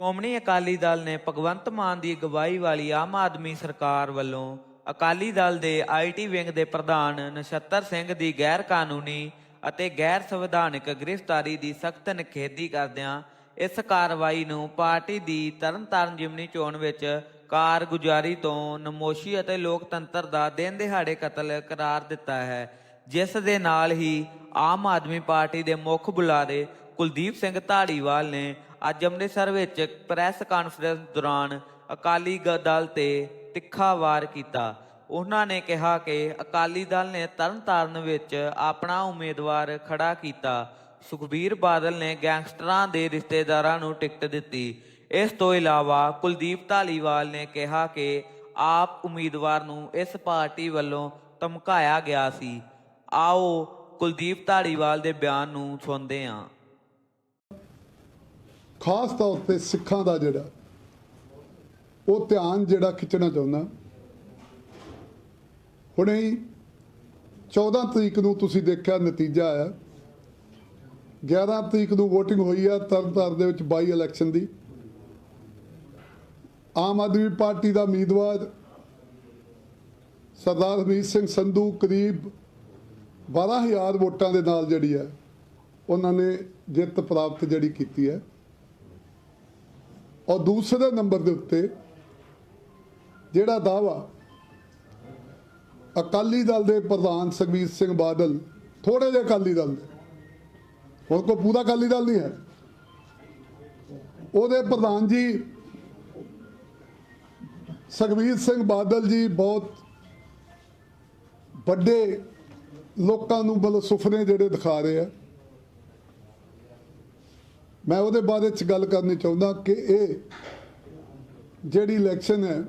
ਸ਼੍ਰੋਮਣੀ ਅਕਾਲੀ ਦਲ ਨੇ ਭਗਵੰਤ ਮਾਨ ਦੀ ਅਗਵਾਈ ਵਾਲੀ ਆਮ ਆਦਮੀ ਸਰਕਾਰ ਵੱਲੋਂ ਅਕਾਲੀ ਦਲ ਦੇ ਆਈਟੀ ਵਿੰਗ ਦੇ ਪ੍ਰਧਾਨ ਨਛੱਤਰ ਸਿੰਘ ਦੀ ਗੈਰ ਕਾਨੂੰਨੀ ਅਤੇ ਗੈਰ ਸੰਵਿਧਾਨਕ ਗ੍ਰਿਫਤਾਰੀ ਦੀ ਸਖਤ ਨਿਖੇਧੀ ਕਰਦਿਆਂ ਇਸ ਕਾਰਵਾਈ ਨੂੰ ਪਾਰਟੀ ਦੀ ਤਰਨਤਾਰਨ ਜਿਮਨੀ ਚੋਣ ਵਿੱਚ ਕਾਰਗੁਜ਼ਾਰੀ ਤੋਂ ਨਮੋਸ਼ੀ ਅਤੇ ਲੋਕਤੰਤਰ ਦਾ ਦਿਨ ਦਿਹਾੜੇ ਕਤਲ ਕਰਾਰ ਦਿੱਤਾ ਹੈ, ਜਿਸ ਦੇ ਨਾਲ ਹੀ ਆਮ ਆਦਮੀ ਪਾਰਟੀ ਦੇ ਮੁੱਖ ਬੁਲਾਰੇ ਕੁਲਦੀਪ ਸਿੰਘ ਧਾਲੀਵਾਲ ਨੇ ਅੱਜ ਅੰਮ੍ਰਿਤਸਰ ਵਿੱਚ ਪ੍ਰੈਸ ਕਾਨਫਰੰਸ ਦੌਰਾਨ ਅਕਾਲੀ ਗ- ਦਲ ਤੇ ਤਿੱਖਾ ਵਾਰ ਕੀਤਾ। ਉਹਨਾਂ ਨੇ ਕਿਹਾ ਕਿ ਅਕਾਲੀ ਦਲ ਨੇ ਤਰਨਤਾਰਨ ਵਿੱਚ ਆਪਣਾ ਉਮੀਦਵਾਰ ਖੜਾ ਕੀਤਾ। ਸੁਖਬੀਰ ਬਾਦਲ ਨੇ ਗੈਂਗਸਟਰਾਂ ਦੇ ਰਿਸ਼ਤੇਦਾਰਾਂ ਨੂੰ ਟਿਕਟ ਦਿੱਤੀ। ਇਸ ਤੋਂ ਇਲਾਵਾ ਕੁਲਦੀਪ ਢਾਲੀਵਾਲ ਨੇ ਕਿਹਾ ਕਿ ਆਪ ਉਮੀਦਵਾਰ ਨੂੰ ਇਸ ਪਾਰਟੀ ਵੱਲੋਂ ਧਮਕਾਇਆ ਗਿਆ ਸੀ। ਆਓ ਕੁਲਦੀਪ ਢਾਲੀਵਾਲ ਦੇ ਬਿਆਨ ਨੂੰ ਸੁਣਦੇ ਹਾਂ। ਖਾਸ ਤੌਰ ਤੇ ਸਿੱਖਾਂ ਦਾ ਜਿਹੜਾ, ਉਹ ਧਿਆਨ ਜਿਹੜਾ ਖਿੱਚਣਾ ਚਾਹੁੰਦਾ। ਹੁਣੇ ਹੀ 14 ਤਰੀਕ ਨੂੰ ਤੁਸੀਂ ਦੇਖਿਆ ਨਤੀਜਾ ਆਇਆ। 11 ਤਰੀਕ ਨੂੰ VOTING ਹੋਈ ਆ, ਤਰਨਤਾਰਨ ਦੇ ਵਿੱਚ ਬਾਈ ਇਲੈਕਸ਼ਨ ਦੀ। ਆਮ ਆਦਮੀ ਪਾਰਟੀ ਦਾ ਉਮੀਦਵਾਰ ਸਰਦਾਰ ਹਮੀਤ ਸਿੰਘ ਸੰਧੂ ਕਰੀਬ 12000 ਵੋਟਾਂ ਦੇ ਨਾਲ ਜਿਹੜੀ ਹੈ ਉਹਨਾਂ ਨੇ ਜਿੱਤ ਪ੍ਰਾਪਤ ਜਿਹੜੀ ਕੀਤੀ ਹੈ ਔਰ ਦੂਸਰੇ ਨੰਬਰ ਦੇ ਉੱਤੇ ਜਿਹੜਾ ਦਾਵਾ ਅਕਾਲੀ ਦਲ ਦੇ ਪ੍ਰਧਾਨ ਸੁਖਬੀਰ ਸਿੰਘ ਬਾਦਲ ਥੋੜੇ ਜਿਹੇ ਅਕਾਲੀ ਦਲ ਦੇ। ਹੁਣ ਕੋ ਪੂਰਾ ਅਕਾਲੀ ਦਲ ਨਹੀਂ ਹੈ। ਉਹਦੇ ਪ੍ਰਧਾਨ ਜੀ ਸੁਖਬੀਰ ਸਿੰਘ ਬਾਦਲ ਜੀ ਬਹੁਤ ਵੱਡੇ ਲੋਕਾਂ ਨੂੰ ਬਲ ਸੁਪਨੇ ਜਿਹੜੇ ਦਿਖਾ ਰਹੇ ਆ। ਮੈਂ ਉਹਦੇ ਬਾਰੇ ਚ ਗੱਲ ਕਰਨੀ ਚਾਹੁੰਦਾ ਕਿ ਇਹ ਜਿਹੜੀ ਇਲੈਕਸ਼ਨ ਹੈ,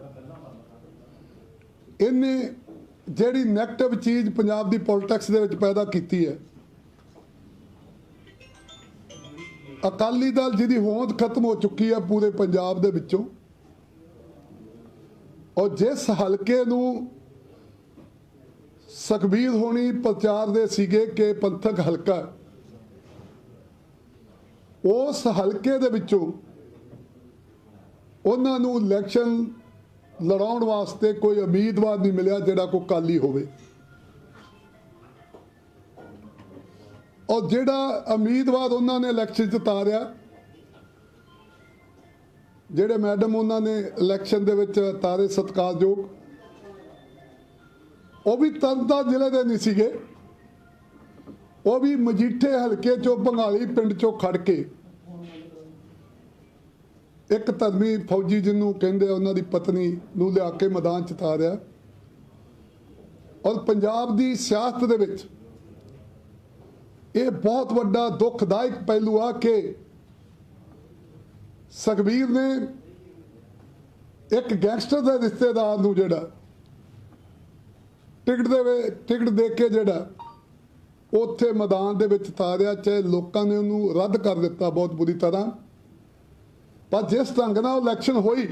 ਇਹਨੇ ਜਿਹੜੀ ਨੈਗੇਟਿਵ ਚੀਜ਼ ਪੰਜਾਬ ਦੀ ਪੋਲਿਟਿਕਸ ਦੇ ਵਿੱਚ ਪੈਦਾ ਕੀਤੀ ਹੈ, ਅਕਾਲੀ ਦਲ ਜਿਹਦੀ ਹੋਂਦ ਖਤਮ ਹੋ ਚੁੱਕੀ ਹੈ ਪੂਰੇ ਪੰਜਾਬ ਦੇ ਵਿੱਚੋਂ, ਔਰ ਜਿਸ ਹਲਕੇ ਨੂੰ ਸੁਖਬੀਰ ਹੋਣੀ ਪ੍ਰਚਾਰ ਦੇ ਸੀਗੇ ਕਿ ਪੰਥਕ ਹਲਕਾ ਉਸ ਹਲਕੇ ਦੇ ਵਿੱਚੋਂ ਉਹਨਾਂ ਨੂੰ ਇਲੈਕਸ਼ਨ ਲੜਾਉਣ ਵਾਸਤੇ ਕੋਈ ਉਮੀਦਵਾਰ ਨਹੀਂ ਮਿਲਿਆ ਜਿਹੜਾ ਕੋਈ ਕਾਲੀ ਹੋਵੇ। ਔਰ ਜਿਹੜਾ ਉਮੀਦਵਾਰ ਉਹਨਾਂ ਨੇ ਇਲੈਕਸ਼ਨ 'ਚ ਤਾਰਿਆ, ਜਿਹੜੇ ਮੈਡਮ ਉਹਨਾਂ ਨੇ ਇਲੈਕਸ਼ਨ ਦੇ ਵਿੱਚ ਤਾਰੇ ਸਤਿਕਾਰਯੋਗ, ਉਹ ਵੀ ਤਰਨਤਾਰਨ ਜ਼ਿਲ੍ਹੇ ਦੇ ਨਹੀਂ ਸੀਗੇ। ਉਹ ਵੀ ਮਜੀਠੇ ਹਲਕੇ ਚੋਂ ਬੰਗਾਲੀ ਪਿੰਡ ਚੋਂ ਖੜ ਕੇ। ਇੱਕ ਧਰਮੀ ਫੌਜੀ ਜਿਹਨੂੰ ਕਹਿੰਦੇ ਉਹਨਾਂ ਦੀ ਪਤਨੀ ਨੂੰ ਲਿਆ ਕੇ ਮੈਦਾਨ ਚ ਤਾਰਿਆ ਔਰ ਪੰਜਾਬ ਦੀ ਸਿਆਸਤ ਦੇ ਵਿੱਚ ਇਹ ਬਹੁਤ ਵੱਡਾ ਦੁਖਦਾਇਕ ਪਹਿਲੂ ਆ ਕਿ ਸੁਖਬੀਰ ਨੇ ਇੱਕ ਗੈਂਗਸਟਰ ਦੇ ਰਿਸ਼ਤੇਦਾਰ ਨੂੰ ਜਿਹੜਾ, ਟਿਕਟ ਦੇ ਟਿਕਟ ਦੇ ਕੇ ਜਿਹੜਾ ਉੱਥੇ ਮੈਦਾਨ ਦੇ ਵਿੱਚ ਤਾਰਿਆ ਚਾਹੇ ਲੋਕਾਂ ਨੇ ਉਹਨੂੰ ਰੱਦ ਕਰ ਦਿੱਤਾ ਬਹੁਤ ਬੁਰੀ ਤਰ੍ਹਾਂ। ਪਰ ਜਿਸ ਢੰਗ ਨਾਲ ਇਲੈਕਸ਼ਨ ਹੋਈ,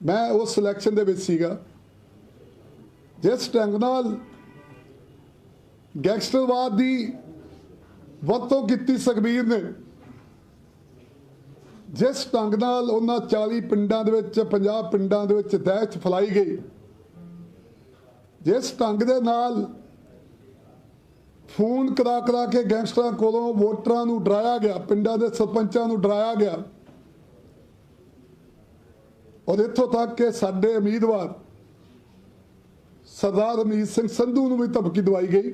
ਮੈਂ ਉਸ ਇਲੈਕਸ਼ਨ ਦੇ ਵਿੱਚ ਸੀਗਾ। ਜਿਸ ਢੰਗ ਨਾਲ ਗੈਂਗਸਟਰਵਾਦ ਦੀ ਵਰਤੋਂ ਕੀਤੀ ਸੁਖਬੀਰ ਨੇ, ਜਿਸ ਢੰਗ ਨਾਲ ਉਹਨਾਂ 40 ਪਿੰਡਾਂ ਦੇ ਵਿੱਚ 50 ਪਿੰਡਾਂ ਦੇ ਵਿੱਚ ਦਹਿਸ਼ਤ ਫੈਲਾਈ ਗਈ, ਜਿਸ ਢੰਗ ਦੇ ਨਾਲ ਫੋਨ ਕਰਾ ਕਰਾ ਕੇ ਗੈਂਗਸਟਰਾਂ ਕੋਲੋਂ ਵੋਟਰਾਂ ਨੂੰ ਡਰਾਇਆ ਗਿਆ, ਪਿੰਡਾਂ ਦੇ ਸਰਪੰਚਾਂ ਨੂੰ ਡਰਾਇਆ ਗਿਆ। ਔਰ ਇੱਥੋਂ ਤੱਕ ਕਿ ਸਾਡੇ ਉਮੀਦਵਾਰ ਸਰਦਾਰ ਅਮੀਤ ਸਿੰਘ ਸੰਧੂ ਨੂੰ ਵੀ ਧਮਕੀ ਦਵਾਈ ਗਈ।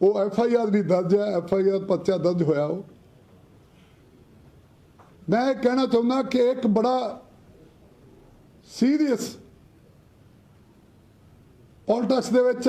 ਉਹ ਐਫ ਆਈ ਆਰ ਵੀ ਦਰਜ ਹੈ, ਐਫ ਆਈ ਆਰ ਪਰਚਾ ਦਰਜ ਹੋਇਆ ਉਹ। ਮੈਂ ਇਹ ਕਹਿਣਾ ਚਾਹੁੰਦਾ ਕਿ ਇੱਕ ਬੜਾ ਸੀਰੀਅਸ ਪੋਲਿਟਿਕਸ ਦੇ ਵਿੱਚ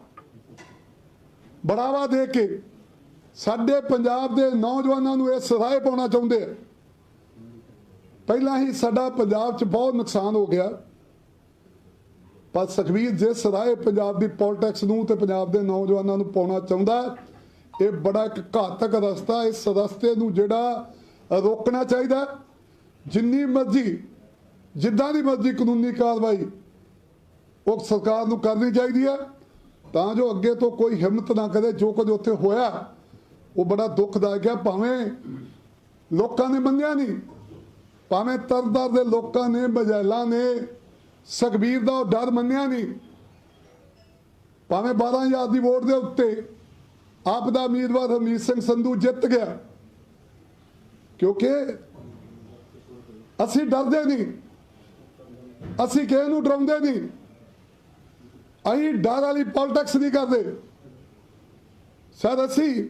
ਬੜਾਵਾ ਦੇ ਕੇ ਸਾਡੇ ਪੰਜਾਬ ਦੇ ਨੌਜਵਾਨਾਂ ਨੂੰ ਇਸ ਰਾਹ ਪਾਉਣਾ ਚਾਹੁੰਦੇ ਆ। ਪਹਿਲਾਂ ਹੀ ਸਾਡਾ ਪੰਜਾਬ 'ਚ ਬਹੁਤ ਨੁਕਸਾਨ ਹੋ ਗਿਆ। ਪਰ ਸੁਖਬੀਰ ਜਿਸ ਰਾਹ ਪੰਜਾਬ ਦੀ ਪੋਲਿਟਿਕਸ ਨੂੰ ਤੇ ਪੰਜਾਬ ਦੇ ਨੌਜਵਾਨਾਂ ਨੂੰ ਪਾਉਣਾ ਚਾਹੁੰਦਾ ਇਹ ਬੜਾ ਇੱਕ ਘਾਤਕ ਰਸਤਾ ਇਸ ਰਸਤੇ ਨੂੰ ਜਿਹੜਾ ਰੋਕਣਾ ਚਾਹੀਦਾ ਜਿੰਨੀ ਮਰਜ਼ੀ, ਜਿੱਦਾਂ ਦੀ ਮਰਜ਼ੀ ਕਾਨੂੰਨੀ ਕਾਰਵਾਈ ਉਹ ਸਰਕਾਰ ਨੂੰ ਕਰਨੀ ਚਾਹੀਦੀ ਹੈ। ਤਾਂ ਜੋ ਅੱਗੇ ਤੋਂ ਕੋਈ ਹਿੰਮਤ ਨਾ ਕਰੇ, ਜੋ ਕੁਝ ਉੱਥੇ ਹੋਇਆ, ਉਹ ਬੜਾ ਦੁੱਖਦਾਇਕ ਹੈ। ਭਾਵੇਂ ਲੋਕਾਂ ਨੇ ਮੰਨਿਆ ਨਹੀਂ, ਭਾਵੇਂ ਤਰਦਰ ਦੇ ਲੋਕਾਂ ਨੇ ਬਜੈਲਾ ਨੇ, ਸੁਖਬੀਰ ਦਾ ਉਹ ਡਰ ਮੰਨਿਆ ਨਹੀਂ, ਭਾਵੇਂ 12000 ਦੀ ਵੋਟ ਦੇ ਉੱਤੇ ਆਪ ਦਾ ਉਮੀਦਵਾਰ ਹਰਮੀਤ ਸਿੰਘ ਸੰਧੂ ਜਿੱਤ ਗਿਆ, ਕਿਉਂਕਿ ਅਸੀਂ ਡਰਦੇ ਨਹੀਂ, ਅਸੀਂ ਕਿਸੇ ਨੂੰ ਡਰਾਉਂਦੇ ਨਹੀਂ। ਅਸੀਂ ਡਰ ਵਾਲੀ ਪੋਲਿਟਿਕਸ ਨਹੀਂ ਕਰਦੇ। ਸ਼ਾਇਦ ਅਸੀਂ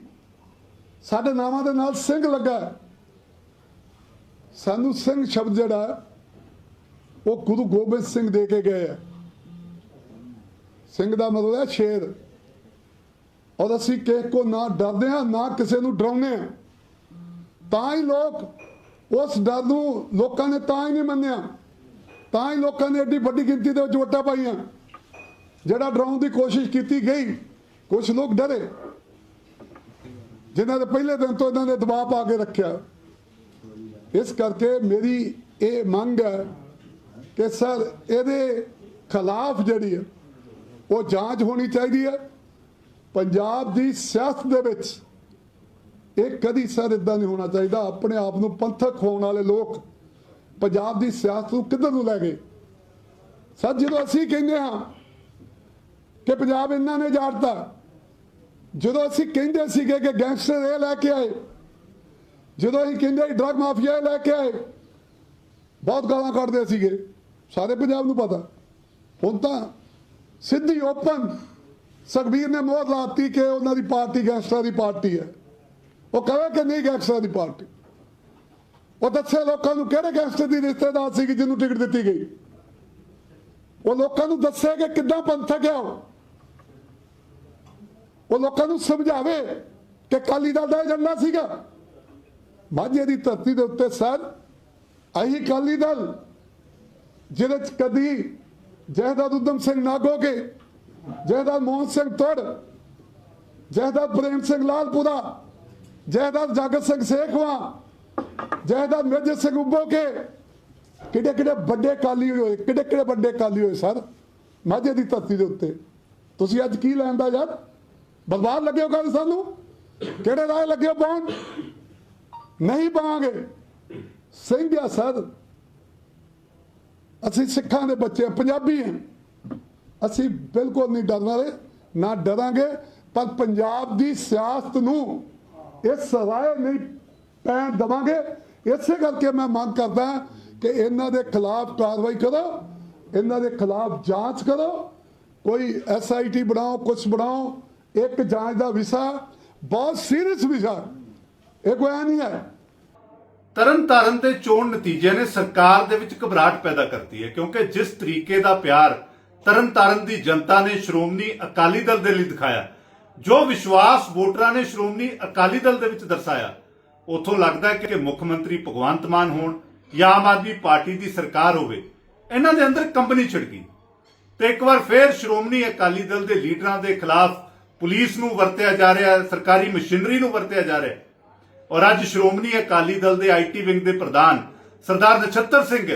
ਸਾਡੇ ਨਾਵਾਂ ਦੇ ਨਾਲ ਸਿੰਘ ਲੱਗਾ ਸਾਨੂੰ ਸਿੰਘ ਸ਼ਬਦ ਜਿਹੜਾ ਉਹ ਗੁਰੂ ਗੋਬਿੰਦ ਸਿੰਘ ਦੇ ਕੇ ਗਏ ਆ ਸਿੰਘ ਦਾ ਮਤਲਬ ਹੈ ਸ਼ੇਰ। ਔਰ ਅਸੀਂ ਕਿਸੇ ਕੋ ਨਾ ਡਰਦੇ ਹਾਂ, ਨਾ ਕਿਸੇ ਨੂੰ ਡਰਾਉਂਦੇ ਹਾਂ। ਤਾਂ ਹੀ ਲੋਕ ਉਸ ਡਰ ਨੂੰ ਲੋਕਾਂ ਨੇ ਤਾਂ ਹੀ ਨਹੀਂ ਮੰਨਿਆ। ਤਾਂ ਹੀ ਲੋਕਾਂ ਨੇ ਐਡੀ ਵੱਡੀ ਗਿਣਤੀ ਦੇ ਵਿੱਚ ਵੋਟਾਂ ਪਾਈਆਂ। ਜਿਹੜਾ ਡਰਾਉਣ ਦੀ ਕੋਸ਼ਿਸ਼ ਕੀਤੀ ਗਈ ਕੁਝ ਲੋਕ ਡਰੇ। ਜਿਨ੍ਹਾਂ ਦੇ ਪਹਿਲੇ ਦਿਨ ਤੋਂ ਇਹਨਾਂ ਨੇ ਦਬਾਅ ਪਾ ਕੇ ਰੱਖਿਆ। ਇਸ ਕਰਕੇ ਮੇਰੀ ਇਹ ਮੰਗ ਹੈ ਕਿ ਸਰ, ਇਹਦੇ ਖਿਲਾਫ ਜਿਹੜੀ ਹੈ, ਉਹ ਜਾਂਚ ਹੋਣੀ ਚਾਹੀਦੀ ਹੈ। ਪੰਜਾਬ ਦੀ ਸਿਆਸਤ ਦੇ ਵਿੱਚ ਇਹ ਕਦੀ ਸਰ ਇਦਾਂ ਨਹੀਂ ਹੋਣਾ ਚਾਹੀਦਾ। ਆਪਣੇ ਆਪ ਨੂੰ ਪੰਥਕ ਹੋਣ ਵਾਲੇ ਲੋਕ ਪੰਜਾਬ ਦੀ ਸਿਆਸਤ ਨੂੰ ਕਿੱਧਰ ਨੂੰ ਲੈ ਗਏ? ਸਰ, ਜਦੋਂ ਅਸੀਂ ਕਹਿੰਦੇ ਹਾਂ ਕਿ ਪੰਜਾਬ ਇਹਨਾਂ ਨੇ ਜਾੜਤਾ ਜਦੋਂ ਅਸੀਂ ਕਹਿੰਦੇ ਸੀਗੇ ਕਿ ਗੈਂਗਸਟਰ ਇਹ ਲੈ ਕੇ ਆਏ, ਜਦੋਂ ਅਸੀਂ ਕਹਿੰਦੇ ਸੀ ਡਰਗ ਮਾਫੀਆ ਇਹ ਲੈ ਕੇ ਆਏ, ਬਹੁਤ ਗਾਲਾਂ ਕੱਢਦੇ ਸੀਗੇ। ਸਾਰੇ ਪੰਜਾਬ ਨੂੰ ਪਤਾ। ਹੁਣ ਤਾਂ ਸਿੱਧੀ ਓਪਨ ਸੁਖਬੀਰ ਨੇ ਮੋਹਰ ਲਾਤੀ ਕਿ ਉਹਨਾਂ ਦੀ ਪਾਰਟੀ ਗੈਂਗਸਟਰਾਂ ਦੀ ਪਾਰਟੀ ਹੈ। ਉਹ ਕਹੇ ਕਿ ਨਹੀਂ ਗੈਂਗਸਟਰਾਂ ਦੀ ਪਾਰਟੀ। ਉਹ ਦੱਸੇ ਲੋਕਾਂ ਨੂੰ ਕਿਹੜੇ ਗੈਂਗਸਟਰ ਦੀ ਰਿਸ਼ਤੇਦਾਰ ਸੀ ਜਿਹਨੂੰ ਟਿਕਟ ਦਿੱਤੀ ਗਈ। ਉਹ ਲੋਕਾਂ ਨੂੰ ਦੱਸੇ ਕਿ ਕਿੱਦਾਂ ਪੰਥਕ ਹੈ ਉਹ। ਉਹ ਲੋਕਾਂ ਨੂੰ ਸਮਝਾਵੇ ਕਿ ਕਾਲੀ ਦਲ ਦਾ ਏਜੰਡਾ ਸੀਗਾ। ਮਾਝੇ ਦੀ ਧਰਤੀ ਦੇ ਉੱਤੇ ਸਰ, ਅਹੀ ਕਾਲੀ ਦਲ, ਜਿਹਦੇ ਚ ਕਦੀ ਜਹਦਾਦ ਉਦਮ ਸਿੰਘ ਨਾਗੋਗੇ ਜਹਦਾਦ ਮੋਹਨ ਸਿੰਘ ਤੋੜ ਜਹਦਾਦ ਪ੍ਰੇਮ ਸਿੰਘ ਲਾਲਪੁਰਾ ਜਹਦਾਦ ਜਾਗਤ ਸਿੰਘ ਸੇਖਵਾ ਜਹਦਾਦ ਮੇਜਰ ਸਿੰਘ ਉਬੋਕੇ। ਕਿਹੜੇ ਕਿਹੜੇ ਵੱਡੇ ਕਾਲੀ ਹੋਏ ਕਿਹੜੇ ਕਿਹੜੇ ਵੱਡੇ ਕਾਲੀ ਹੋਏ ਸਰ, ਮਾਝੇ ਦੀ ਧਰਤੀ ਦੇ ਉੱਤੇ। ਤੁਸੀਂ ਅੱਜ ਕੀ ਲੈਂਦਾ ਯਾਰ? ਬਰਬਾਦ ਲੱਗੇ ਹੋ ਗੱਲ ਸਾਨੂੰ? ਕਿਹੜੇ ਰਾਏ ਲੱਗੇ ਹੋ ਪਾਉਣ ਨਹੀਂ ਪਾਵਾਂਗੇ ਸਿੰਘ ਆ ਸਰ ਅਸੀਂ ਸਿੱਖਾਂ ਦੇ ਬੱਚੇ ਪੰਜਾਬੀ ਹਾਂ। ਅਸੀਂ ਬਿਲਕੁਲ ਨਹੀਂ ਡਰਨ ਵਾਲੇ, ਨਾ ਡਰਾਂਗੇ, ਪਰ ਪੰਜਾਬ ਦੀ ਸਿਆਸਤ ਨੂੰ ਇਸ ਰਾਏ ਨਹੀਂ ਪੈਣ ਦਵਾਂਗੇ। ਇਸੇ ਕਰਕੇ ਮੈਂ ਮੰਗ ਕਰਦਾ ਕਿ ਇਹਨਾਂ ਦੇ ਖਿਲਾਫ ਕਾਰਵਾਈ ਕਰੋ, ਇਹਨਾਂ ਦੇ ਖਿਲਾਫ ਜਾਂਚ ਕਰੋ, ਕੋਈ ਐਸਆਈਟੀ ਬਣਾਓ ਕੁਝ ਬਣਾਓ ਇੱਕ ਜਾਂਚ ਦਾ ਵਿਸ਼ਾ, ਬਹੁਤ ਸੀਰੀਅਸ ਵਿਸ਼ਾ। ਇਹ ਕੋਈ ਨਹੀਂ ਹੈ। ਤਰਨਤਾਰਨ ਦੇ ਚੋਣ ਨਤੀਜੇ ਨੇ ਸਰਕਾਰ ਦੇ ਵਿੱਚ ਘਬਰਾਹਟ ਪੈਦਾ ਕਰਤੀ ਹੈ, ਕਿਉਂਕਿ ਜਿਸ ਤਰੀਕੇ ਦਾ ਪਿਆਰ ਤਰਨਤਾਰਨ ਦੀ ਜਨਤਾ ਨੇ ਸ਼੍ਰੋਮਣੀ ਅਕਾਲੀ ਦਲ ਦੇ ਲਈ ਦਿਖਾਇਆ, ਜੋ ਵਿਸ਼ਵਾਸ ਵੋਟਰਾਂ ਨੇ ਸ਼੍ਰੋਮਣੀ ਅਕਾਲੀ ਦਲ ਦੇ ਵਿੱਚ ਦਰਸਾਇਆ, ਉਥੋਂ ਲੱਗਦਾ ਹੈ ਕਿ ਮੁੱਖ ਮੰਤਰੀ ਭਗਵੰਤ ਮਾਨ ਹੋਣ ਜਾਂ ਆਮ ਆਦਮੀ ਪਾਰਟੀ ਦੀ ਸਰਕਾਰ ਹੋਵੇ, ਇਹਨਾਂ ਦੇ ਅੰਦਰ ਕੰਬਣੀ ਛਿੜ ਗਈ ਤੇ ਇੱਕ ਵਾਰ ਫੇਰ ਸ਼੍ਰੋਮਣੀ ਅਕਾਲੀ ਦਲ ਦੇ ਲੀਡਰਾਂ ਦੇ ਖਿਲਾਫ ਪੁਲਿਸ ਨੂੰ ਵਰਤਿਆ ਜਾ ਰਿਹਾ ਹੈ, ਸਰਕਾਰੀ ਮਸ਼ੀਨਰੀ ਨੂੰ ਵਰਤਿਆ ਜਾ ਰਿਹਾ ਹੈ। ਔਰ ਅੱਜ ਸ਼੍ਰੋਮਣੀ ਅਕਾਲੀ ਦਲ ਦੇ ਆਈਟੀ ਵਿੰਗ ਦੇ ਪ੍ਰਧਾਨ ਸਰਦਾਰ ਨਛੱਤਰ ਸਿੰਘ,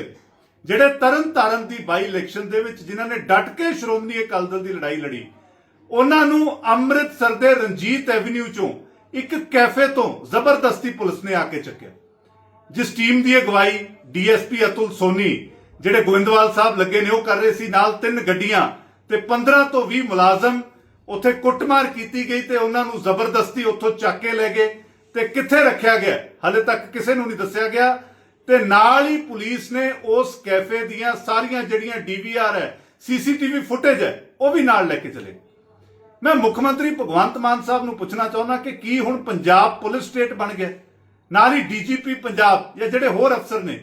ਜਿਹੜੇ ਤਰਨ ਤਾਰਨ ਦੀ ਬਾਈ ਇਲੈਕਸ਼ਨ ਦੇ ਵਿੱਚ ਜਿਨ੍ਹਾਂ ਨੇ ਡਟ ਕੇ ਸ਼੍ਰੋਮਣੀ ਅਕਾਲੀ ਦਲ ਦੀ ਲੜਾਈ ਲੜੀ, ਉਹਨਾਂ ਨੂੰ ਅੰਮ੍ਰਿਤਸਰ ਦੇ ਰਣਜੀਤ ਐਵਨਿਊ ਚੋਂ ਇੱਕ ਕੈਫੇ ਤੋਂ ਜ਼ਬਰਦਸਤੀ ਪੁਲਿਸ ਨੇ ਆ ਕੇ ਚੱਕਿਆ। ਜਿਸ ਟੀਮ ਦੀ ਅਗਵਾਈ ਡੀਐਸਪੀ ਅਤੁਲ ਸੋਨੀ, ਜਿਹੜੇ ਗੋਇੰਦਵਾਲ ਸਾਹਿਬ ਲੱਗੇ ਨੇ, ਉਹ ਕਰ ਰਹੇ ਸੀ। ਨਾਲ ਤਿੰਨ ਗੱਡੀਆਂ ਤੇ 15 ਤੋਂ 20 ਮੁਲਾਜ਼ਮ ਉੱਥੇ ਕੁੱਟਮਾਰ ਕੀਤੀ ਗਈ ਤੇ ਉਹਨਾਂ ਨੂੰ ਜ਼ਬਰਦਸਤੀ ਉੱਥੋਂ ਚੱਕ ਕੇ ਲੈ ਗਏ ਤੇ ਕਿੱਥੇ ਰੱਖਿਆ ਗਿਆ? ਹਾਲੇ ਤੱਕ ਕਿਸੇ ਨੂੰ ਨਹੀਂ ਦੱਸਿਆ ਗਿਆ। ਤੇ ਨਾਲ ਹੀ ਪੁਲਿਸ ਨੇ ਉਸ ਕੈਫੇ ਦੀਆਂ ਸਾਰੀਆਂ ਜਿਹੜੀਆਂ ਡੀਵੀਆਰ ਹੈ ਸੀਸੀਟੀਵੀ ਫੁਟੇਜ ਹੈ, ਉਹ ਵੀ ਨਾਲ ਲੈ ਕੇ ਚਲੇ ਮੈਂ ਮੁੱਖ ਮੰਤਰੀ ਭਗਵੰਤ ਮਾਨ ਸਾਹਿਬ ਨੂੰ ਪੁੱਛਣਾ ਚਾਹੁੰਦਾ ਕਿ ਕੀ ਹੁਣ ਪੰਜਾਬ ਪੁਲਿਸ ਸਟੇਟ ਬਣ ਗਿਆ? ਨਾਲ ਹੀ ਡੀਜੀਪੀ ਪੰਜਾਬ ਜਾਂ ਜਿਹੜੇ ਹੋਰ ਅਫਸਰ ਨੇ,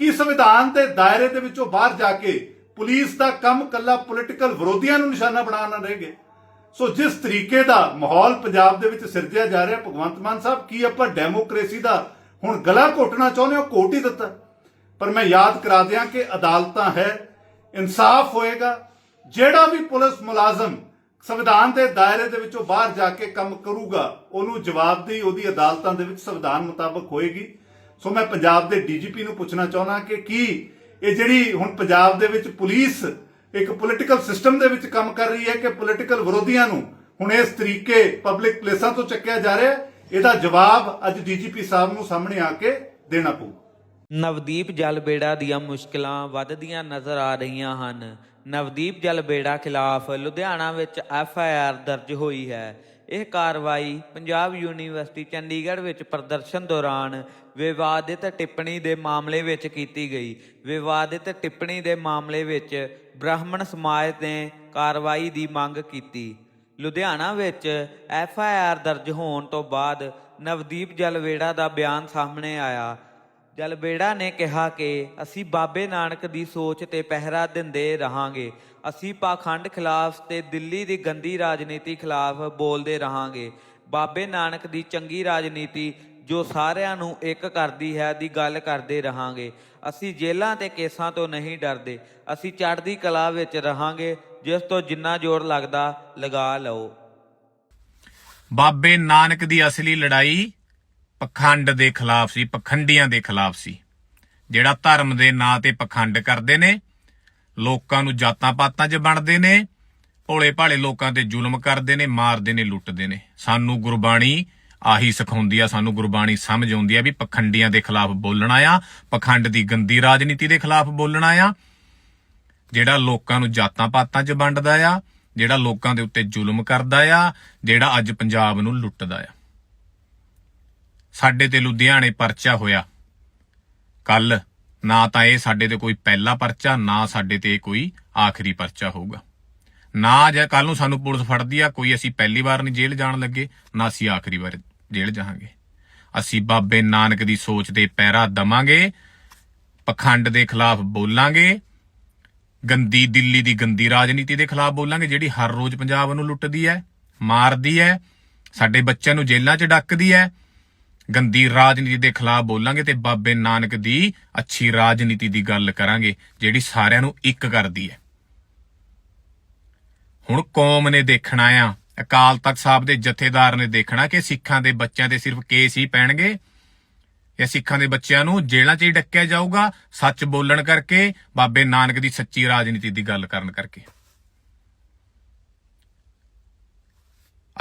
ਕੀ ਸੰਵਿਧਾਨ ਦੇ ਦਾਇਰੇ ਦੇ ਵਿੱਚੋਂ ਬਾਹਰ ਜਾ ਕੇ ਪੁਲਿਸ ਦਾ ਕੰਮ ਕੱਲਾ ਪੋਲੀਟੀਕਲ ਵਿਰੋਧੀਆਂ ਨੂੰ ਨਿਸ਼ਾਨਾ ਬਣਾਉਣਾ ਰਹਿ ਗਿਆ ਸੋ ਜਿਸ ਤਰੀਕੇ ਦਾ ਮਾਹੌਲ ਪੰਜਾਬ ਦੇ ਵਿੱਚ ਸਿਰਜਿਆ ਜਾ ਰਿਹਾ, ਭਗਵੰਤ ਮਾਨ ਸਾਹਿਬ, ਕੀ ਆਪਾਂ ਡੈਮੋਕ੍ਰੇਸੀ ਦਾ ਹੁਣ ਗਲਾ ਘੋਟਣਾ ਚਾਹੁੰਦੇ ਹੋ ਘੋਟ ਹੀ ਦਿੱਤਾ? ਪਰ ਮੈਂ ਯਾਦ ਕਰਾ ਦਿਆਂ ਕਿ ਅਦਾਲਤਾਂ ਹੈ, ਇਨਸਾਫ ਹੋਏਗਾ, ਜਿਹੜਾ ਵੀ ਪੁਲਿਸ ਮੁਲਾਜ਼ਮ ਸੰਵਿਧਾਨ ਦੇ ਦਾਇਰੇ ਦੇ ਵਿੱਚੋਂ ਬਾਹਰ ਜਾ ਕੇ ਕੰਮ ਕਰੂਗਾ, ਉਹਨੂੰ ਜਵਾਬਦੇਹੀ ਉਹਦੀ ਅਦਾਲਤਾਂ ਦੇ ਵਿੱਚ ਸੰਵਿਧਾਨ ਮੁਤਾਬਕ ਹੋਏਗੀ। ਸੋ ਮੈਂ ਪੰਜਾਬ ਦੇ ਡੀਜੀਪੀ ਨੂੰ ਪੁੱਛਣਾ ਚਾਹੁੰਦਾ ਕਿ ਕੀ ਇਹ ਜਿਹੜੀ ਹੁਣ ਪੰਜਾਬ ਦੇ ਵਿੱਚ ਪੁਲਿਸ ਇੱਕ ਪੋਲੀਟੀਕਲ ਸਿਸਟਮ ਦੇ ਵਿੱਚ ਕੰਮ ਕਰ ਰਹੀ ਹੈ ਕਿ ਪੋਲੀਟੀਕਲ ਵਿਰੋਧੀਆਂ ਨੂੰ ਹੁਣ ਇਸ ਤਰੀਕੇ ਪਬਲਿਕ ਪਲੇਸਾਂ ਤੋਂ ਚੱਕਿਆ ਜਾ ਰਿਹਾ ਹੈ। ਇਹਦਾ ਜਵਾਬ ਅੱਜ ਡੀਜੀਪੀ ਸਾਹਿਬ ਨੂੰ ਸਾਹਮਣੇ ਆ ਕੇ ਦੇਣਾ ਪਊ। ਨਵਦੀਪ ਜਲਬੇੜਾ ਦੀਆਂ ਮੁਸ਼ਕਲਾਂ ਵੱਧਦੀਆਂ ਨਜ਼ਰ ਆ ਰਹੀਆਂ ਹਨ। ਨਵਦੀਪ ਜਲਬੇੜਾ ਖਿਲਾਫ ਲੁਧਿਆਣਾ ਵਿੱਚ ਐਫ ਆਈ ਆਰ ਦਰਜ ਹੋਈ ਹੈ। ਇਹ ਕਾਰਵਾਈ ਪੰਜਾਬ ਯੂਨੀਵਰਸਿਟੀ ਚੰਡੀਗੜ੍ਹ ਵਿੱਚ ਪ੍ਰਦਰਸ਼ਨ ਦੌਰਾਨ ਵਿਵਾਦਿਤ ਟਿੱਪਣੀ ਦੇ ਮਾਮਲੇ ਵਿੱਚ ਕੀਤੀ ਗਈ। ਵਿਵਾਦਿਤ ਟਿੱਪਣੀ ਦੇ ਮਾਮਲੇ ਵਿੱਚ ਬ੍ਰਾਹਮਣ ਸਮਾਜ ਨੇ ਕਾਰਵਾਈ ਦੀ ਮੰਗ ਕੀਤੀ। ਲੁਧਿਆਣਾ ਵਿੱਚ ਐਫ ਆਈ ਆਰ ਦਰਜ ਹੋਣ ਤੋਂ ਬਾਅਦ ਨਵਦੀਪ ਜਲਵੇੜਾ ਦਾ ਬਿਆਨ ਸਾਹਮਣੇ ਆਇਆ। ਜਲਬੇੜਾ ਨੇ ਕਿਹਾ ਕਿ ਅਸੀਂ ਬਾਬੇ ਨਾਨਕ ਦੀ ਸੋਚ ਤੇ ਪਹਿਰਾ ਦਿੰਦੇ ਰਹਾਂਗੇ। ਅਸੀਂ ਪਾਖੰਡ ਖਿਲਾਫ ਤੇ ਦਿੱਲੀ ਦੀ ਗੰਦੀ ਰਾਜਨੀਤੀ ਖਿਲਾਫ ਬੋਲਦੇ ਰਹਾਂਗੇ। ਬਾਬੇ ਨਾਨਕ ਦੀ ਚੰਗੀ ਰਾਜਨੀਤੀ ਜੋ ਸਾਰਿਆਂ ਨੂੰ ਇੱਕ ਕਰਦੀ ਹੈ ਦੀ ਗੱਲ ਕਰਦੇ ਰਹਾਂਗੇ। ਅਸੀਂ ਜੇਲ੍ਹਾਂ ਤੇ ਕੇਸਾਂ ਤੋਂ ਨਹੀਂ ਡਰਦੇ। ਅਸੀਂ ਚੜ੍ਹਦੀ ਕਲਾ ਵਿੱਚ ਰਹਾਂਗੇ। ਜਿਸ ਤੋਂ ਜਿੰਨਾ ਜ਼ੋਰ ਲੱਗਦਾ, ਲਗਾ ਲਓ। ਬਾਬੇ ਨਾਨਕ ਦੀ ਅਸਲੀ ਲੜਾਈ ਪਖੰਡ ਦੇ ਖਿਲਾਫ ਸੀ, ਪਖੰਡੀਆਂ ਦੇ ਖਿਲਾਫ ਸੀ। ਜਿਹੜਾ ਧਰਮ ਦੇ ਨਾਂ ਤੇ ਪਖੰਡ ਕਰਦੇ ਨੇ, ਲੋਕਾਂ ਨੂੰ ਜਾਤਾਂ ਪਾਤਾਂ 'ਚ ਵੰਡਦੇ ਨੇ ਭੋਲੇ ਭਾਲੇ ਲੋਕਾਂ ਤੇ ਜ਼ੁਲਮ ਕਰਦੇ ਨੇ, ਮਾਰਦੇ ਨੇ, ਲੁੱਟਦੇ ਨੇ। ਸਾਨੂੰ ਗੁਰਬਾਣੀ ਆਹੀ ਸਿਖਾਉਂਦੀ ਆ, ਸਾਨੂੰ ਗੁਰਬਾਣੀ ਸਮਝ ਆਉਂਦੀ ਆ ਵੀ ਪਖੰਡੀਆਂ ਦੇ ਖਿਲਾਫ ਬੋਲਣਾ ਆ, ਪਖੰਡ ਦੀ ਗੰਦੀ ਰਾਜਨੀਤੀ ਦੇ ਖਿਲਾਫ ਬੋਲਣਾ ਆ। ਜਿਹੜਾ ਲੋਕਾਂ ਨੂੰ ਜਾਤਾਂ ਪਾਤਾਂ 'ਚ ਵੰਡਦਾ ਆ, ਜਿਹੜਾ ਲੋਕਾਂ ਦੇ ਉੱਤੇ ਜ਼ੁਲਮ ਕਰਦਾ ਆ, ਜਿਹੜਾ ਅੱਜ ਪੰਜਾਬ ਨੂੰ ਲੁੱਟਦਾ ਆ। ਸਾਡੇ ਤੇ ਲੁਧਿਆਣੇ ਪਰਚਾ ਹੋਇਆ। ਕੱਲ ਨਾ ਤਾਂ ਇਹ ਸਾਡੇ ਤੇ ਕੋਈ ਪਹਿਲਾ ਪਰਚਾ, ਨਾ ਸਾਡੇ ਤੇ ਕੋਈ ਆਖਰੀ ਪਰਚਾ ਹੋਊਗਾ। ਨਾ ਜੇ ਕੱਲ ਨੂੰ ਸਾਨੂੰ ਪੁਲਿਸ ਫੜਦੀ ਆ, ਕੋਈ ਅਸੀਂ ਪਹਿਲੀ ਵਾਰ ਨਹੀਂ ਜੇਲ੍ਹ ਜਾਣ ਲੱਗੇ, ਨਾ ਅਸੀਂ ਆਖਰੀ ਵਾਰ ਜੇਲ੍ਹ ਜਾਵਾਂਗੇ। ਅਸੀਂ ਬਾਬੇ ਨਾਨਕ ਦੀ ਸੋਚ ਦੇ ਪੈਰਾ ਦਵਾਂਗੇ, ਪਖੰਡ ਦੇ ਖਿਲਾਫ ਬੋਲਾਂਗੇ, ਗੰਦੀ ਦਿੱਲੀ ਦੀ ਗੰਦੀ ਰਾਜਨੀਤੀ ਦੇ ਖਿਲਾਫ ਬੋਲਾਂਗੇ, ਜਿਹੜੀ ਹਰ ਰੋਜ਼ ਪੰਜਾਬ ਨੂੰ ਲੁੱਟਦੀ ਹੈ, ਮਾਰਦੀ ਹੈ, ਸਾਡੇ ਬੱਚਿਆਂ ਨੂੰ ਜੇਲ੍ਹਾਂ 'ਚ ਡੱਕਦੀ ਹੈ, ਗੰਦੀ ਰਾਜਨੀਤੀ ਦੇ ਖਿਲਾਫ ਬੋਲਾਂਗੇ ਤੇ ਬਾਬੇ ਨਾਨਕ ਦੀ ਅੱਛੀ ਰਾਜਨੀਤੀ ਦੀ ਗੱਲ ਕਰਾਂਗੇ, ਜਿਹੜੀ ਸਾਰਿਆਂ ਨੂੰ ਇੱਕ ਕਰਦੀ ਹੈ। ਹੁਣ ਕੌਮ ਨੇ ਦੇਖਣਾ ਆ ਅਕਾਲ ਤਖਤ ਸਾਹਿਬ ਦੇ ਜਥੇਦਾਰ ਨੇ ਦੇਖਣਾ ਕਿ ਸਿੱਖਾਂ ਦੇ ਬੱਚਿਆਂ ਤੇ ਸਿਰਫ ਕੇਸ ਹੀ ਪੈਣਗੇ ਜਾਂ ਸਿੱਖਾਂ ਦੇ ਬੱਚਿਆਂ ਨੂੰ ਜੇਲ੍ਹਾਂ 'ਚ ਹੀ ਡੱਕਿਆ ਜਾਊਗਾ, ਸੱਚ ਬੋਲਣ ਕਰਕੇ, ਬਾਬੇ ਨਾਨਕ ਦੀ ਸੱਚੀ ਰਾਜਨੀਤੀ ਦੀ ਗੱਲ ਕਰਨ ਕਰਕੇ।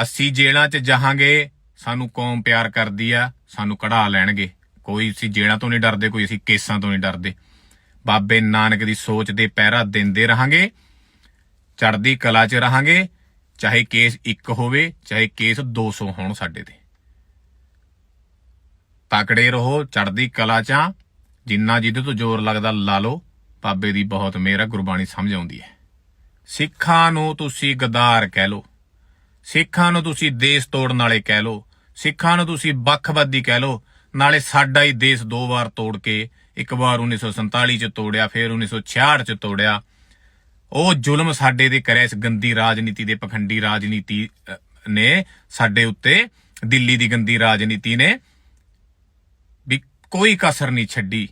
ਅਸੀਂ ਜੇਲ੍ਹਾਂ 'ਚ ਜਾਹਾਂਗੇ, ਸਾਨੂੰ ਕੌਮ ਪਿਆਰ ਕਰਦੀ ਆ, ਸਾਨੂੰ ਕਢਾ ਲੈਣਗੇ। ਕੋਈ ਅਸੀਂ ਜੇਲ੍ਹਾਂ ਤੋਂ ਨਹੀਂ ਡਰਦੇ, ਕੋਈ ਅਸੀਂ ਕੇਸਾਂ ਤੋਂ ਨਹੀਂ ਡਰਦੇ। ਬਾਬੇ ਨਾਨਕ ਦੀ ਸੋਚ ਦੇ ਪਹਿਰਾ ਦਿੰਦੇ ਰਹਾਂਗੇ, ਚੜ੍ਹਦੀ ਕਲਾ 'ਚ ਰਹਾਂਗੇ ਚਾਹੇ ਕੇਸ ਇੱਕ ਹੋਵੇ, ਚਾਹੇ ਕੇਸ 200 ਹੋਣ ਸਾਡੇ ਤੇ। ਤਕੜੇ ਰਹੋ, ਚੜ੍ਹਦੀ ਕਲਾ 'ਚ ਜਿੰਨਾ ਜਿਹਦੇ ਤੋਂ ਜ਼ੋਰ ਲੱਗਦਾ ਲਾ ਲਓ। ਬਾਬੇ ਦੀ ਬਹੁਤ ਮੇਰਾ ਗੁਰਬਾਣੀ ਸਮਝ ਆਉਂਦੀ ਹੈ। ਸਿੱਖਾਂ ਨੂੰ ਤੁਸੀਂ ਗਦਾਰ ਕਹਿ ਲਓ। ਸਿੱਖਾਂ ਨੂੰ ਤੁਸੀਂ ਦੇਸ਼ ਤੋੜਨ ਵਾਲੇ ਕਹਿ ਲਓ। ਸਿੱਖਾਂ ਨੂੰ ਤੁਸੀਂ ਵੱਖਵਾਦੀ ਕਹਿ ਲਓ। ਨਾਲੇ ਸਾਡਾ ਹੀ ਦੇਸ਼ ਦੋ ਵਾਰ ਤੋੜ ਕੇ ਇੱਕ ਵਾਰ 1947 ਚ ਤੋੜਿਆ, ਫਿਰ 1966 ਚ ਤੋੜਿਆ। ਉਹ ਜ਼ੁਲਮ ਸਾਡੇ ਦੇ ਕਰਿਆ ਇਸ ਗੰਦੀ ਰਾਜਨੀਤੀ ਦੇ ਪਖੰਡੀ ਰਾਜਨੀਤੀ ਨੇ ਸਾਡੇ ਉੱਤੇ, ਦਿੱਲੀ ਦੀ ਗੰਦੀ ਰਾਜਨੀਤੀ ਨੇ ਵੀ ਕੋਈ ਕਸਰ ਨਹੀਂ ਛੱਡੀ।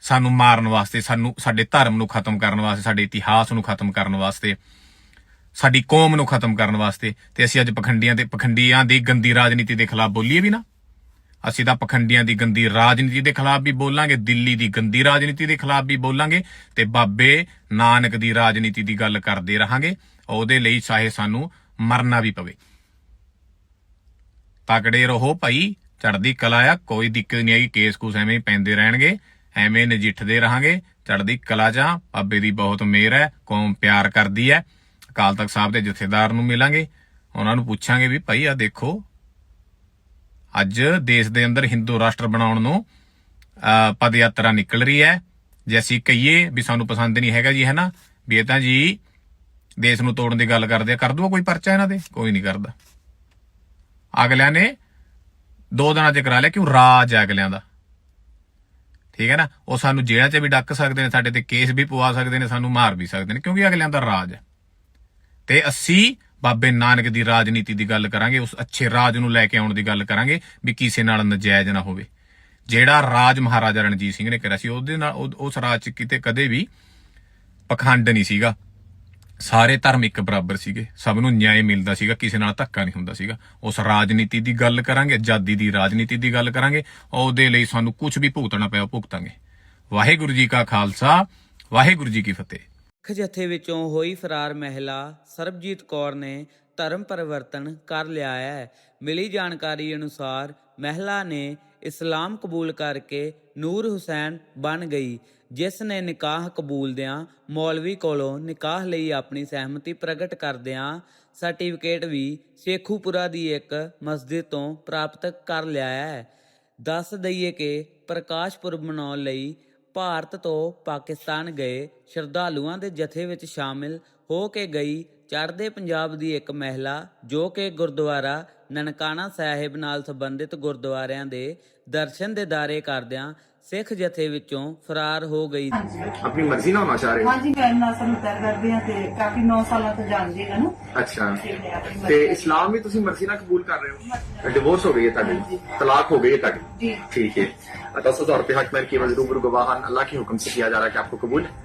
ਸਾਨੂੰ ਮਾਰਨ ਵਾਸਤੇ, ਸਾਨੂੰ, ਸਾਡੇ ਧਰਮ ਨੂੰ ਖਤਮ ਕਰਨ ਵਾਸਤੇ, ਸਾਡੇ ਇਤਿਹਾਸ ਨੂੰ ਖਤਮ ਕਰਨ ਵਾਸਤੇ, ਸਾਡੀ ਕੌਮ ਨੂੰ ਖਤਮ ਕਰਨ ਵਾਸਤੇ ਤੇ ਅਸੀਂ ਅੱਜ ਪਖੰਡੀਆਂ ਤੇ ਪਖੰਡੀਆਂ ਦੀ ਗੰਦੀ ਰਾਜਨੀਤੀ ਦੇ ਖਿਲਾਫ ਬੋਲੀਏ ਵੀ ਨਾ। ਅਸੀਂ ਤਾਂ ਪਖੰਡੀਆਂ ਦੀ ਗੰਦੀ ਰਾਜਨੀਤੀ ਦੇ ਖਿਲਾਫ ਵੀ ਬੋਲਾਂਗੇ, ਦਿੱਲੀ ਦੀ ਗੰਦੀ ਰਾਜਨੀਤੀ ਦੇ ਖਿਲਾਫ ਵੀ ਬੋਲਾਂਗੇ ਤੇ ਬਾਬੇ ਨਾਨਕ ਦੀ ਰਾਜਨੀਤੀ ਦੀ ਗੱਲ ਕਰਦੇ ਰਹਾਂਗੇ। ਉਹਦੇ ਲਈ ਚਾਹੇ ਸਾਨੂੰ ਮਰਨਾ ਵੀ ਪਵੇ। ਤਕੜੇ ਰਹੋ ਭਾਈ ਚੜਦੀ ਕਲਾ ਆ, ਕੋਈ ਦਿੱਕਤ ਨਹੀਂ ਆਈ ਕੇਸ ਕੂਸ ਐਵੇਂ ਹੀ ਪੈਂਦੇ ਰਹਿਣਗੇ, ਐਵੇਂ ਨਜਿੱਠਦੇ ਰਹਾਂਗੇ। ਚੜਦੀ ਕਲਾ ਜਾਂ ਬਾਬੇ ਦੀ ਬਹੁਤ ਮਿਹਰ ਹੈ, ਕੌਮ ਪਿਆਰ ਕਰਦੀ ਹੈ। ਅਕਾਲ ਤਖਤ ਸਾਹਿਬ ਦੇ ਜਥੇਦਾਰ ਨੂੰ ਮਿਲਾਂਗੇ। ਉਹਨਾਂ ਨੂੰ ਪੁੱਛਾਂਗੇ ਵੀ ਭਾਈ ਆ ਦੇਖੋ ਅੱਜ ਦੇਸ਼ ਦੇ ਅੰਦਰ ਹਿੰਦੂ ਰਾਸ਼ਟਰ ਬਣਾਉਣ ਨੂੰ ਅਹ, ਪਦ ਯਾਤਰਾ ਨਿਕਲ ਰਹੀ ਹੈ। ਜੇ ਅਸੀਂ ਕਹੀਏ ਵੀ ਸਾਨੂੰ ਪਸੰਦ ਨਹੀਂ ਹੈਗਾ ਜੀ ਹੈ ਨਾ ਵੀ ਇਹ ਤਾਂ ਜੀ ਦੇਸ਼ ਨੂੰ ਤੋੜਨ ਦੀ ਗੱਲ ਕਰਦੇ ਆ ਕਰ ਦੂਗਾ ਕੋਈ ਪਰਚਾ ਇਹਨਾਂ ਦੇ? ਕੋਈ ਨਹੀਂ ਕਰਦਾ। ਅਗਲਿਆਂ ਨੇ ਦੋ ਦਿਨਾਂ ਚ ਕਰਾ ਲਿਆ ਕਿਉਂ? ਰਾਜ ਹੈ ਅਗਲਿਆਂ ਦਾ। ਠੀਕ ਹੈ ਨਾ? ਉਹ ਸਾਨੂੰ ਜੇਲ੍ਹਾਂ 'ਚ ਵੀ ਡੱਕ ਸਕਦੇ ਨੇ ਸਾਡੇ ਤੇ ਕੇਸ ਵੀ ਪਵਾ ਸਕਦੇ ਨੇ ਸਾਨੂੰ ਮਾਰ ਵੀ ਸਕਦੇ ਨੇ ਕਿਉਂਕਿ ਅਗਲਿਆਂ ਦਾ ਰਾਜ ਹੈ। ਤੇ ਅਸੀਂ ਬਾਬੇ ਨਾਨਕ ਦੀ ਰਾਜਨੀਤੀ ਦੀ ਗੱਲ ਕਰਾਂਗੇ, ਉਸ ਅੱਛੇ ਰਾਜ ਨੂੰ ਲੈ ਕੇ ਆਉਣ ਦੀ ਗੱਲ ਕਰਾਂਗੇ ਵੀ ਕਿਸੇ ਨਾਲ ਨਜਾਇਜ਼ ਨਾ ਹੋਵੇ। ਜਿਹੜਾ ਰਾਜ ਮਹਾਰਾਜਾ ਰਣਜੀਤ ਸਿੰਘ ਨੇ ਕਰਿਆ ਸੀ, ਉਹਦੇ ਨਾਲ ਉਹ- ਉਸ ਰਾਜ 'ਚ ਕਿਤੇ ਕਦੇ ਵੀ ਪਖੰਡ ਨਹੀਂ ਸੀਗਾ। ਸਾਰੇ ਧਰਮ ਇੱਕ ਬਰਾਬਰ ਸੀਗੇ। ਸਭ ਨੂੰ ਨਿਆਂ ਮਿਲਦਾ ਸੀਗਾ, ਕਿਸੇ ਨਾਲ ਧੱਕਾ ਨਹੀਂ ਹੁੰਦਾ ਸੀਗਾ। ਉਸ ਰਾਜਨੀਤੀ ਦੀ ਗੱਲ ਕਰਾਂਗੇ, ਆਜ਼ਾਦੀ ਦੀ ਰਾਜਨੀਤੀ ਦੀ ਗੱਲ ਕਰਾਂਗੇ, ਉਹਦੇ ਲਈ ਸਾਨੂੰ ਕੁਝ ਵੀ ਭੁਗਤਣਾ ਪਿਆ ਭੁਗਤਾਂਗੇ। ਵਾਹਿਗੁਰੂ ਜੀ ਕਾ ਖਾਲਸਾ, ਵਾਹਿਗੁਰੂ ਜੀ ਕੀ ਫਤਿਹ। ਸਿੱਖ ਜਥੇ ਵਿੱਚੋਂ ਹੋਈ ਫਰਾਰ ਮਹਿਲਾ ਸਰਬਜੀਤ ਕੌਰ ਨੇ ਧਰਮ ਪਰਿਵਰਤਨ ਕਰ ਲਿਆ ਹੈ। ਮਿਲੀ ਜਾਣਕਾਰੀ ਅਨੁਸਾਰ ਮਹਿਲਾ ਨੇ ਇਸਲਾਮ ਕਬੂਲ ਕਰਕੇ ਨੂਰ ਹੁਸੈਨ ਬਣ ਗਈ, ਜਿਸ ਨੇ ਨਿਕਾਹ ਕਬੂਲਦਿਆਂ ਮੌਲਵੀ ਕੋਲੋਂ ਨਿਕਾਹ ਲਈ ਆਪਣੀ ਸਹਿਮਤੀ ਪ੍ਰਗਟ ਕਰਦਿਆਂ ਸਰਟੀਫਿਕੇਟ ਵੀ ਸ਼ੇਖੂਪੁਰਾ ਦੀ ਇੱਕ ਮਸਜਿਦ ਤੋਂ ਪ੍ਰਾਪਤ ਕਰ ਲਿਆ ਹੈ। ਦੱਸ ਦਈਏ ਕਿ ਪ੍ਰਕਾਸ਼ ਪੁਰਬ ਮਨਾਉਣ ਲਈ ਭਾਰਤ ਤੋਂ ਪਾਕਿਸਤਾਨ ਗਏ, ਸ਼ਰਧਾਲੂਆਂ ਦੇ ਜਥੇ ਵਿੱਚ ਸ਼ਾਮਿਲ ਹੋ ਕੇ ਗਈ, ਚੜ੍ਹਦੇ ਪੰਜਾਬ ਦੀ ਇੱਕ ਮਹਿਲਾ, ਜੋ ਕਿ ਗੁਰਦੁਆਰਾ ਨਨਕਾਣਾ ਸਾਹਿਬ ਨਾਲ ਸੰਬੰਧਿਤ ਗੁਰਦੁਆਰਿਆਂ ਦੇ ਦਰਸ਼ਨ ਦੇ ਦਾਰੇ ਕਰਦਿਆਂ ਸਿੱਖ ਜਥੇ ਵਿੱਚੋਂ ਫਰਾਰ ਹੋ ਗਈ ਆਪਣੀ ਮਰਜ਼ੀ ਨਾਲ ਹੋਣਾ ਚਾਹ ਰਹੇ ਹੋ ਹਾਂਜੀ ਮੈਂ ਇਹਨਾਂ ਸਾਨੂੰ ਤਰ ਕਰਦੇ ਆ ਤੇ ਕਾਫੀ 9 ਸਾਲਾਂ ਤੋਂ ਜਾਣਦੀ ਇਹਨਾਂ ਨੂੰ ਅੱਛਾ ਤੇ ਮੈਂ ਆਪਣੀ ਤੇ ਮਰਜ਼ੀ- ਇਸਲਾਮ ਵੀ ਤੁਸੀਂ ਮਰਜ਼ੀ ਨਾਲ ਕਬੂਲ ਕਰ ਰਹੇ ਹੋ ਡਿਵੋਰਸ ਹੋ ਗਈ ਹੈ ਤੁਹਾਡੀ तलाक हो गई है ਤੁਹਾਡੀ जी। ठीक है दस हजार रुपये हक मैं केवल रूबरू गवाहन अल्लाह के हुक्म से किया जा रहा है कि आपको कबूल